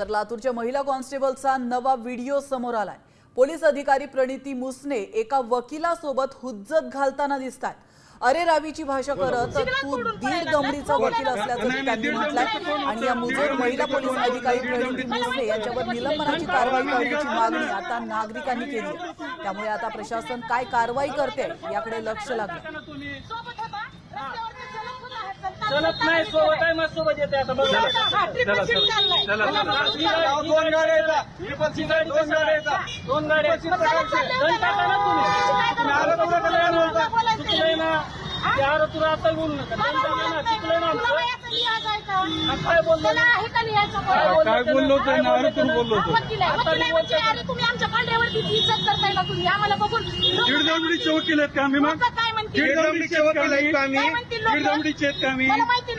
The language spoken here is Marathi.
तर लातूरच्या महिला कॉन्स्टेबलचा नवा व्हिडिओ समोर आलाय. पोलीस अधिकारी प्रणिती मुसने एका वकिलासोबत हुज्जत घालताना दिसतात अरे रावीची भाषा करत तू दीड दमडीचा वकील असल्याचं त्यांनी म्हटलंय. आणि या मुजोर महिला पोलीस अधिकारी प्रणिती मुसने यांच्यावर निलंबनाची कारवाई करण्याची मागणी आता नागरिकांनी केली आहे. त्यामुळे आता प्रशासन काय कारवाई करते याकडे लक्ष लागलं. चलता नाही सोबत आहे माझ्या सोबत येते आता बघा. ट्रिपल चाललाय. गाडी- दोन गाड्या येतात. ही गाडी दोन गाड्या येतात. दोन गाड्या मग दंड टाका ना ना. तुम्ही? आरोप. चुकलंय ना? ते आरोप तुला आता बोलू नका. दंड टाका ना? चुकलंय ना काय बोललो त्याला आहे का लिहायचं काय बोल? बोललो काय त्यानं? बोललो ना? तुम्ही आमच्या कांड्यावरती ती इज्जत करताय का तुम्ही? आम्हाला बघून दीड दमडीचे वकील आहेत का आम्ही मग. लोकं काय म्हणतील दीड दमडीचे वकील आहेत का आम्ही काय म्हणतील दीड लोकं? दमडीचे आहेत का आम्ही मला माहिती